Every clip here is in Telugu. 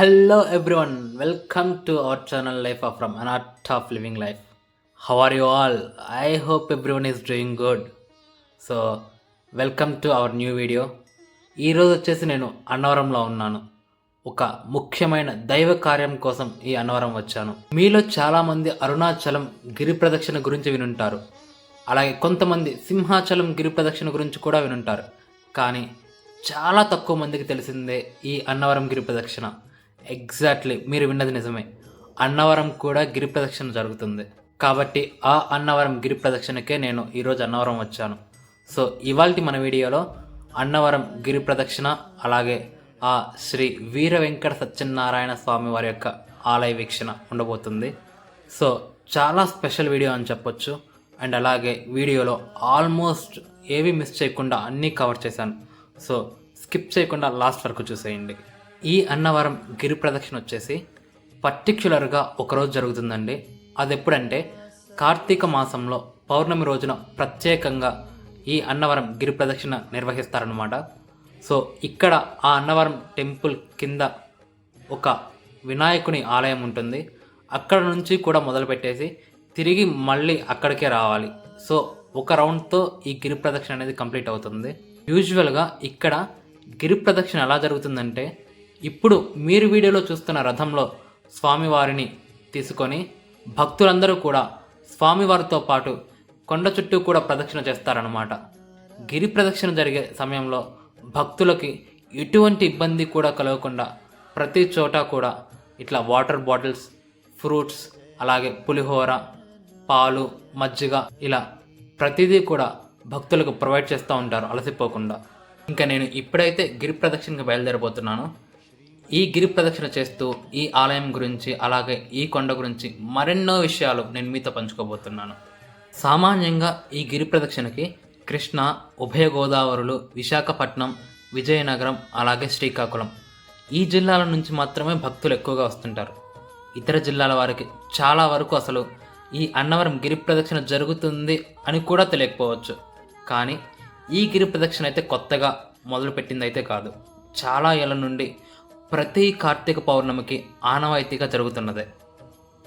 Hello everyone welcome to our channel life of from an art of living life how are you all I hope everyone is doing good so welcome to our new video ఈరోజు వచ్చేసి నేను అన్నవరంలో ఉన్నాను. ఒక ముఖ్యమైన దైవ కార్యం కోసం ఈ అన్నవరం వచ్చాను. మీలో చాలామంది అరుణాచలం గిరి ప్రదక్షిణ గురించి వినుంటారు. అలాగే కొంతమంది సింహాచలం గిరి ప్రదక్షిణ గురించి కూడా వినుంటారు. కానీ చాలా తక్కువ మందికి తెలిసిందే ఈ అన్నవరం గిరి ప్రదక్షిణ. ఎగ్జాక్ట్లీ మీరు విన్నది నిజమే. అన్నవరం కూడా గిరి ప్రదక్షిణ జరుగుతుంది. కాబట్టి ఆ అన్నవరం గిరి ప్రదక్షిణకే నేను ఈరోజు అన్నవరం వచ్చాను. సో ఇవాళ మన వీడియోలో అన్నవరం గిరి ప్రదక్షిణ అలాగే ఆ శ్రీ వీర వెంకట సత్యనారాయణ స్వామి వారి యొక్క ఆలయ వీక్షణ ఉండబోతుంది. సో చాలా స్పెషల్ వీడియో అని చెప్పొచ్చు. అండ్ అలాగే వీడియోలో ఆల్మోస్ట్ ఏవి మిస్ చేయకుండా అన్నీ కవర్ చేశాను. సో స్కిప్ చేయకుండా లాస్ట్ వరకు చూసేయండి. ఈ అన్నవరం గిరి ప్రదక్షిణ వచ్చేసి పర్టిక్యులర్గా ఒకరోజు జరుగుతుందండి. అది ఎప్పుడంటే కార్తీక మాసంలో పౌర్ణమి రోజున ప్రత్యేకంగా ఈ అన్నవరం గిరి ప్రదక్షిణ నిర్వహిస్తారనమాట సో ఇక్కడ ఆ అన్నవరం టెంపుల్ కింద ఒక వినాయకుని ఆలయం ఉంటుంది. అక్కడ నుంచి కూడా మొదలుపెట్టేసి తిరిగి మళ్ళీ అక్కడికే రావాలి. సో ఒక రౌండ్తో ఈ గిరి ప్రదక్షిణ అనేది కంప్లీట్ అవుతుంది. యూజువల్గా ఇక్కడ గిరి ప్రదక్షిణ ఎలా జరుగుతుందంటే ఇప్పుడు మీరు వీడియోలో చూస్తున్న రథంలో స్వామివారిని తీసుకొని భక్తులందరూ కూడా స్వామివారితో పాటు కొండ చుట్టూ కూడా ప్రదక్షిణ చేస్తారనమాట గిరి ప్రదక్షిణ జరిగే సమయంలో భక్తులకి ఎటువంటి ఇబ్బంది కూడా కలగకుండా ప్రతి చోట కూడా ఇట్లా వాటర్ బాటిల్స్ ఫ్రూట్స్ అలాగే పులిహోర పాలు మజ్జిగ ఇలా ప్రతిదీ కూడా భక్తులకు ప్రొవైడ్ చేస్తూ ఉంటారు అలసిపోకుండా. ఇంకా నేను ఇప్పుడైతే గిరి ప్రదక్షిణకి బయలుదేరబోతున్నాను. ఈ గిరి ప్రదక్షిణ చేస్తూ ఈ ఆలయం గురించి అలాగే ఈ కొండ గురించి మరెన్నో విషయాలు నేను మీతో పంచుకోబోతున్నాను. సామాన్యంగా ఈ గిరి ప్రదక్షిణకి కృష్ణ ఉభయ గోదావరులు విశాఖపట్నం విజయనగరం అలాగే శ్రీకాకుళం ఈ జిల్లాల నుంచి మాత్రమే భక్తులు ఎక్కువగా వస్తుంటారు. ఇతర జిల్లాల వారికి చాలా వరకు అసలు ఈ అన్నవరం గిరి ప్రదక్షిణ జరుగుతుంది అని కూడా తెలియకపోవచ్చు. కానీ ఈ గిరి ప్రదక్షిణ అయితే కొత్తగా మొదలుపెట్టింది అయితే కాదు. చాలా ఏళ్ళ నుండి ప్రతి కార్తీక పౌర్ణమికి ఆనవాయితీగా జరుగుతున్నదే.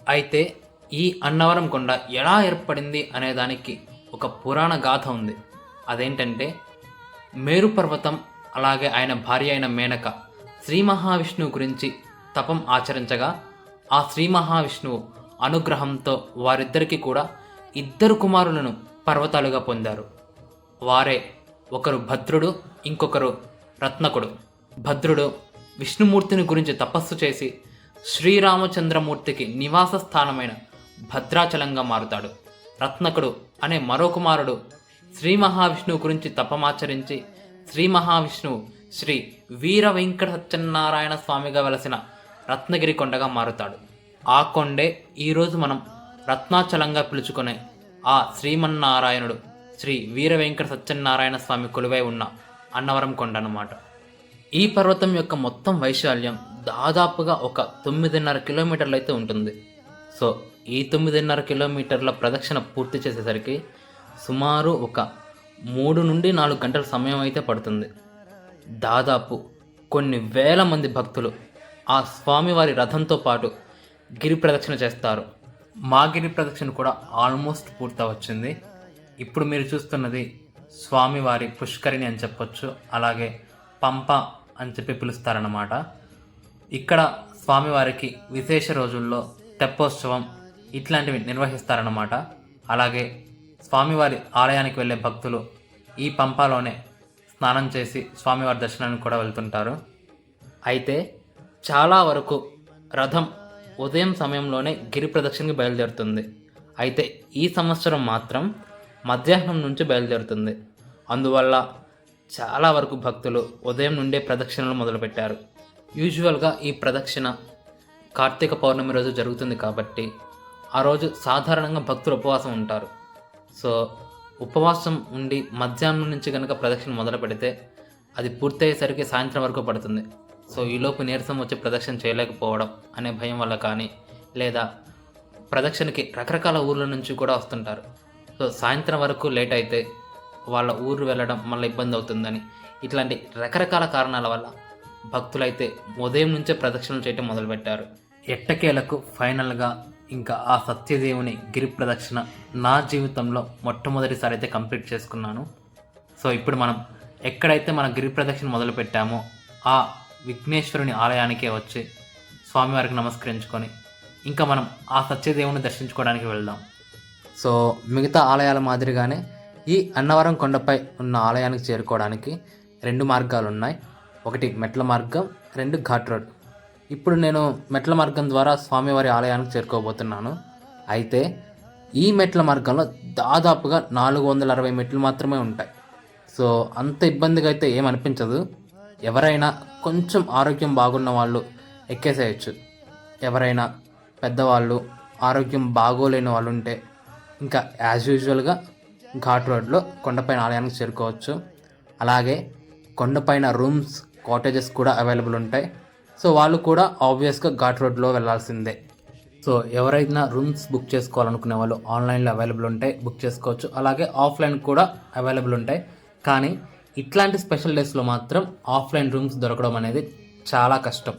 అయితే ఈ అన్నవరం కొండ ఎలా ఏర్పడింది అనే దానికి ఒక పురాణ గాథ ఉంది. అదేంటంటే మేరు పర్వతం అలాగే ఆయన భార్య అయిన మేనక శ్రీ మహావిష్ణువు గురించి తపం ఆచరించగా ఆ శ్రీ మహావిష్ణువు అనుగ్రహంతో వారిద్దరికీ కూడా ఇద్దరు కుమారులను పర్వతాలుగా పొందారు. వారే ఒకరు భద్రుడు ఇంకొకరు రత్నకుడు. భద్రుడు విష్ణుమూర్తిని గురించి తపస్సు చేసి శ్రీరామచంద్రమూర్తికి నివాస స్థానమైన భద్రాచలంగా మారుతాడు. రత్నకుడు అనే మరో కుమారుడు శ్రీ మహావిష్ణువు గురించి తపమాచరించి శ్రీ మహావిష్ణువు శ్రీ వీర వెంకట సత్యనారాయణ స్వామిగా వెలసిన రత్నగిరి కొండగా మారుతాడు. ఆ కొండే ఈరోజు మనం రత్నాచలంగా పిలుచుకునే ఆ శ్రీమన్నారాయణుడు శ్రీ వీర వెంకట సత్యనారాయణ స్వామి కొలువై ఉన్న అన్నవరం కొండ అన్నమాట ఈ పర్వతం యొక్క మొత్తం వైశాల్యం దాదాపుగా ఒక తొమ్మిదిన్నర కిలోమీటర్లు అయితే ఉంటుంది. సో ఈ తొమ్మిదిన్నర కిలోమీటర్ల ప్రదక్షిణ పూర్తి చేసేసరికి సుమారు ఒక మూడు నుండి నాలుగు గంటల సమయం అయితే పడుతుంది. దాదాపు కొన్ని వేల మంది భక్తులు ఆ స్వామివారి రథంతో పాటు గిరి ప్రదక్షిణ చేస్తారు. మా గిరి ప్రదక్షిణ కూడా ఆల్మోస్ట్ పూర్తవచ్చింది. ఇప్పుడు మీరు చూస్తున్నది స్వామివారి పుష్కరిణి అని చెప్పొచ్చు అలాగే పంప అని చెప్పి పిలుస్తారన్నమాట. ఇక్కడ స్వామివారికి విశేష రోజుల్లో తెప్పోత్సవం ఇట్లాంటివి నిర్వహిస్తారన్నమాట. అలాగే స్వామివారి ఆలయానికి వెళ్ళే భక్తులు ఈ పంపాలోనే స్నానం చేసి స్వామివారి దర్శనానికి కూడా వెళ్తుంటారు. అయితే చాలా వరకు రథం ఉదయం సమయంలోనే గిరి ప్రదక్షిణకి బయలుదేరుతుంది. అయితే ఈ సంవత్సరం మాత్రం మధ్యాహ్నం నుంచి బయలుదేరుతుంది. అందువల్ల చాలా వరకు భక్తులు ఉదయం నుండే ప్రదక్షిణలు మొదలుపెట్టారు. యూజువల్గా ఈ ప్రదక్షిణ కార్తీక పౌర్ణమి రోజు జరుగుతుంది కాబట్టి ఆ రోజు సాధారణంగా భక్తులు ఉపవాసం ఉంటారు. సో ఉపవాసం ఉండి మధ్యాహ్నం నుంచి కనుక ప్రదక్షిణ మొదలు పెడితే అది పూర్తయ్యేసరికి సాయంత్రం వరకు పడుతుంది. సో ఈలోపు నీరసం వచ్చి ప్రదక్షిణ చేయలేకపోవడం అనే భయం వల్ల కానీ లేదా ప్రదక్షిణకి రకరకాల ఊర్ల నుంచి కూడా వస్తుంటారు. సో సాయంత్రం వరకు లేట్ అయితే వాళ్ళ ఊరు వెళ్ళడం మళ్ళీ ఇబ్బంది అవుతుందని. ఇట్లాంటి రకరకాల కారణాల వల్ల భక్తులైతే ఉదయం నుంచే ప్రదక్షిణలు చేయటం మొదలుపెట్టారు. ఎట్టకేలకు ఫైనల్గా ఇంకా ఆ సత్యదేవుని గిరి ప్రదక్షిణ నా జీవితంలో మొట్టమొదటిసారి అయితే కంప్లీట్ చేసుకున్నాను. సో ఇప్పుడు మనం ఎక్కడైతే మన గిరి ప్రదక్షిణ మొదలు పెట్టామో ఆ విఘ్నేశ్వరుని ఆలయానికే వచ్చి స్వామివారికి నమస్కరించుకొని ఇంకా మనం ఆ సత్యదేవుని దర్శించుకోవడానికి వెళ్దాం. సో మిగతా ఆలయాల మాదిరిగానే ఈ అన్నవరం కొండపై ఉన్న ఆలయానికి చేరుకోవడానికి రెండు మార్గాలు ఉన్నాయి ఒకటి మెట్ల మార్గం రెండు ఘాట్ రోడ్. ఇప్పుడు నేను మెట్ల మార్గం ద్వారా స్వామివారి ఆలయానికి చేరుకోబోతున్నాను. అయితే ఈ మెట్ల మార్గంలో దాదాపుగా నాలుగు వందల అరవై మెట్లు మాత్రమే ఉంటాయి. సో అంత ఇబ్బందిగా అయితే ఏమనిపించదు ఎవరైనా కొంచెం ఆరోగ్యం బాగున్న వాళ్ళు ఎక్కేసేయచ్చు. ఎవరైనా పెద్దవాళ్ళు ఆరోగ్యం బాగోలేని వాళ్ళు ఉంటే ఇంకా యాజ్ యూజువల్గా ఘాట్ రోడ్లో కొండపైన ఆలయానికి చేరుకోవచ్చు. అలాగే కొండపైన రూమ్స్ కాటేజెస్ కూడా అవైలబుల్ ఉంటాయి. సో వాళ్ళు కూడా ఆబ్వియస్గా ఘాట్ రోడ్లో వెళ్ళాల్సిందే. సో ఎవరైనా రూమ్స్ బుక్ చేసుకోవాలనుకునే వాళ్ళు ఆన్లైన్లో అవైలబుల్ ఉంటాయి బుక్ చేసుకోవచ్చు. అలాగే ఆఫ్లైన్ కూడా అవైలబుల్ ఉంటాయి. కానీ ఇట్లాంటి స్పెషల్ డేస్లో మాత్రం ఆఫ్లైన్ రూమ్స్ దొరకడం అనేది చాలా కష్టం.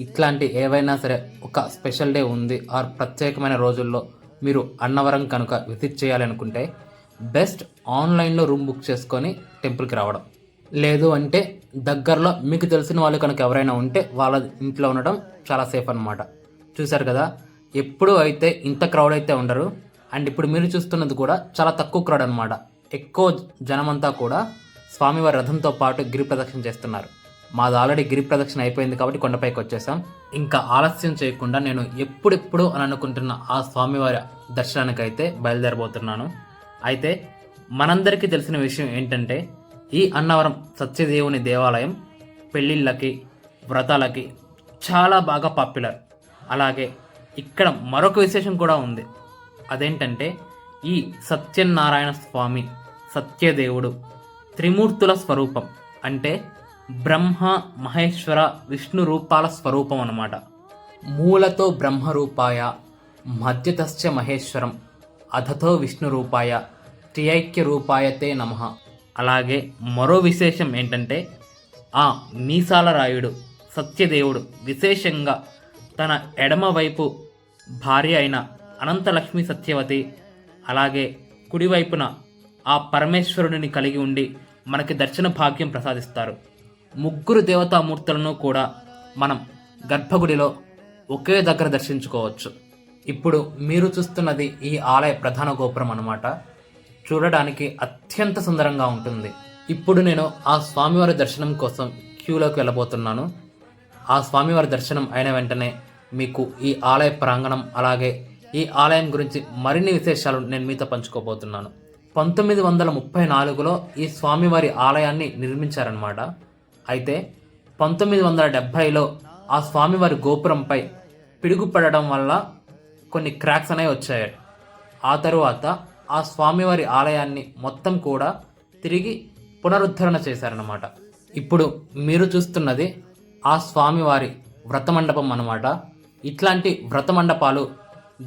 ఇట్లాంటి ఏవైనా సరే ఒక స్పెషల్ డే ఉంది. ఆర్ ప్రత్యేకమైన రోజుల్లో మీరు అన్నవరం కనుక విజిట్ చేయాలనుకుంటే బెస్ట్ ఆన్లైన్లో రూమ్ బుక్ చేసుకొని టెంపుల్కి రావడం. లేదు అంటే దగ్గరలో మీకు తెలిసిన వాళ్ళు కనుక ఎవరైనా ఉంటే వాళ్ళ ఇంట్లో ఉండడం చాలా సేఫ్ అన్నమాట. చూశారు కదా ఎప్పుడు అయితే ఇంత క్రౌడ్ అయితే ఉండరు. అండ్ ఇప్పుడు మీరు చూస్తున్నది కూడా చాలా తక్కువ క్రౌడ్ అనమాట ఎక్కువ జనమంతా కూడా స్వామివారి రథంతో పాటు గిరి ప్రదక్షిణ చేస్తున్నారు. మాది ఆల్రెడీ గిరి ప్రదక్షిణ అయిపోయింది కాబట్టి కొండపైకి వచ్చేసాం. ఇంకా ఆలస్యం చేయకుండా నేను ఎప్పుడెప్పుడు అని అనుకుంటున్న ఆ స్వామివారి దర్శనానికి అయితే బయలుదేరబోతున్నాను. అయితే మనందరికీ తెలిసిన విషయం ఏంటంటే ఈ అన్నవరం సత్యదేవుని దేవాలయం పెళ్ళిళ్ళకి వ్రతాలకి చాలా బాగా పాపులర్ అలాగే ఇక్కడ మరొక విశేషం కూడా ఉంది. అదేంటంటే ఈ సత్యనారాయణ స్వామి సత్యదేవుడు త్రిమూర్తుల స్వరూపం. అంటే బ్రహ్మ మహేశ్వర విష్ణు రూపాల స్వరూపం అన్నమాట. మూలతో బ్రహ్మరూపాయ మధ్యతశ్చ మహేశ్వరం అధతో విష్ణు రూపాయ త్రియైక్య రూపాయతే నమ. అలాగే మరో విశేషం ఏంటంటే ఆ మీసాల రాయుడు సత్యదేవుడు విశేషంగా తన ఎడమవైపు భార్య అయిన అనంతలక్ష్మి సత్యవతి అలాగే కుడివైపున ఆ పరమేశ్వరుడిని కలిగి ఉండి మనకి దర్శన భాగ్యం ప్రసాదిస్తారు. ముగ్గురు దేవతామూర్తులను కూడా మనం గర్భగుడిలో ఒకే దగ్గర దర్శించుకోవచ్చు. ఇప్పుడు మీరు చూస్తున్నది ఈ ఆలయ ప్రధాన గోపురం అనమాట చూడడానికి అత్యంత సుందరంగా ఉంటుంది. ఇప్పుడు నేను ఆ స్వామివారి దర్శనం కోసం క్యూలోకి వెళ్ళబోతున్నాను. ఆ స్వామివారి దర్శనం అయిన వెంటనే మీకు ఈ ఆలయ ప్రాంగణం అలాగే ఈ ఆలయం గురించి మరిన్ని విశేషాలు నేను మీతో పంచుకోబోతున్నాను. పంతొమ్మిది వందల ముప్పై నాలుగులో ఈ స్వామివారి ఆలయాన్ని నిర్మించారనమాట అయితే పంతొమ్మిది వందల డెబ్భైలో ఆ స్వామివారి గోపురంపై పిడుగుపడడం వల్ల కొన్ని క్రాక్స్ అనేవి వచ్చాయి. ఆ తరువాత ఆ స్వామివారి ఆలయాన్ని మొత్తం కూడా తిరిగి పునరుద్ధరణ చేశారన్నమాట. ఇప్పుడు మీరు చూస్తున్నది ఆ స్వామివారి వ్రత మండపం ఇట్లాంటి వ్రత మండపాలు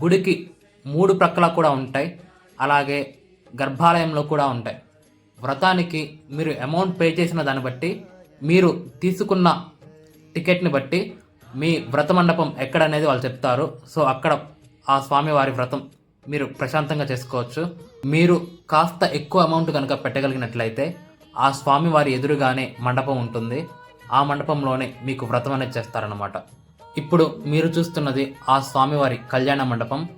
గుడికి మూడు ప్రక్కల కూడా ఉంటాయి. అలాగే గర్భాలయంలో కూడా ఉంటాయి. వ్రతానికి మీరు అమౌంట్ పే చేసిన దాన్ని బట్టి మీరు తీసుకున్న టికెట్ని బట్టి మీ వ్రత మండపం ఎక్కడ అనేది వాళ్ళు చెప్తారు. సో అక్కడ ఆ స్వామివారి వ్రతం మీరు ప్రశాంతంగా చేసుకోవచ్చు. మీరు కాస్త ఎక్కువ అమౌంట్ కనుక పెట్టగలిగినట్లయితే ఆ స్వామివారి ఎదురుగానే మండపం ఉంటుంది. ఆ మండపంలోనే మీకు వ్రతం అనేది చేస్తారనమాట ఇప్పుడు మీరు చూస్తున్నది ఆ స్వామివారి కళ్యాణ మండపం.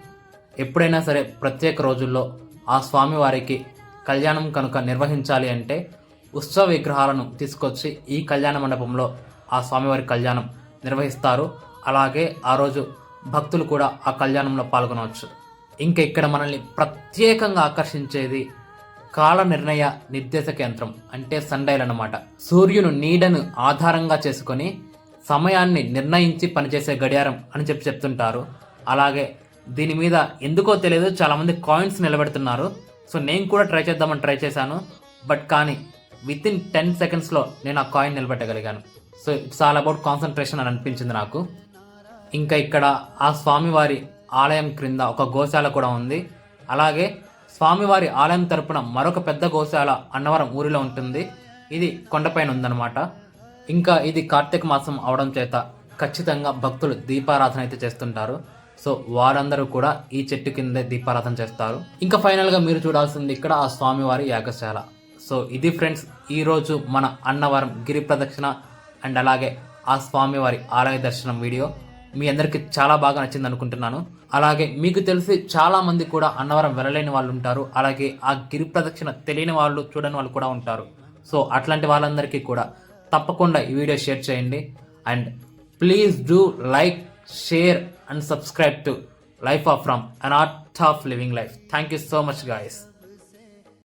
ఎప్పుడైనా సరే ప్రత్యేక రోజుల్లో ఆ స్వామివారికి కళ్యాణం కనుక నిర్వహించాలి అంటే ఉత్సవ విగ్రహాలను తీసుకొచ్చి ఈ కళ్యాణ మండపంలో ఆ స్వామివారి కళ్యాణం నిర్వహిస్తారు. అలాగే ఆ రోజు భక్తులు కూడా ఆ కళ్యాణంలో పాల్గొనవచ్చు. ఇంకా ఇక్కడ మనల్ని ప్రత్యేకంగా ఆకర్షించేది కాల నిర్ణయ నిర్దేశక యంత్రం అంటే సండైల్ అన్నమాట. సూర్యుని నీడను ఆధారంగా చేసుకొని సమయాన్ని నిర్ణయించి పనిచేసే గడియారం అని చెప్పి చెప్తుంటారు. అలాగే దీని మీద ఎందుకో తెలియదు చాలామంది కాయిన్స్ నిలబెడుతున్నారు. సో నేను కూడా ట్రై చేద్దామని ట్రై చేశాను. బట్ కానీ విత్ ఇన్ టెన్ సెకండ్స్లో నేను ఆ coin నిలబెట్టగలిగాను. So it's all about concentration అని అనిపించింది నాకు. ఇంకా ఇక్కడ ఆ స్వామివారి ఆలయం క్రింద ఒక గోశాల కూడా ఉంది. అలాగే స్వామివారి ఆలయం తరపున మరొక పెద్ద గోశాల అన్నవరం ఊరిలో ఉంటుంది. ఇది కొండపైన ఉందన్నమాట ఇంకా ఇది కార్తీక మాసం అవడం చేత ఖచ్చితంగా భక్తులు దీపారాధన అయితే చేస్తుంటారు. సో వారందరూ కూడా ఈ చెట్టు కిందే దీపారాధన చేస్తారు. ఇంకా ఫైనల్గా మీరు చూడాల్సింది ఇక్కడ ఆ స్వామివారి యాగశాల. సో ఇది ఫ్రెండ్స్ ఈరోజు మన అన్నవరం గిరి ప్రదక్షిణ అండ్ అలాగే ఆ స్వామివారి ఆలయ దర్శనం వీడియో. మీ అందరికీ చాలా బాగా నచ్చింది అనుకుంటున్నాను. అలాగే మీకు తెలిసి చాలా మంది కూడా అన్నవరం వెళ్ళలేని వాళ్ళు ఉంటారు. అలాగే ఆ గిరి ప్రదక్షిణ తెలియని వాళ్ళు చూడని వాళ్ళు కూడా ఉంటారు. సో అట్లాంటి వాళ్ళందరికీ కూడా తప్పకుండా ఈ వీడియో షేర్ చేయండి. And please do like share and subscribe to life of from an art of living life thank you so much guys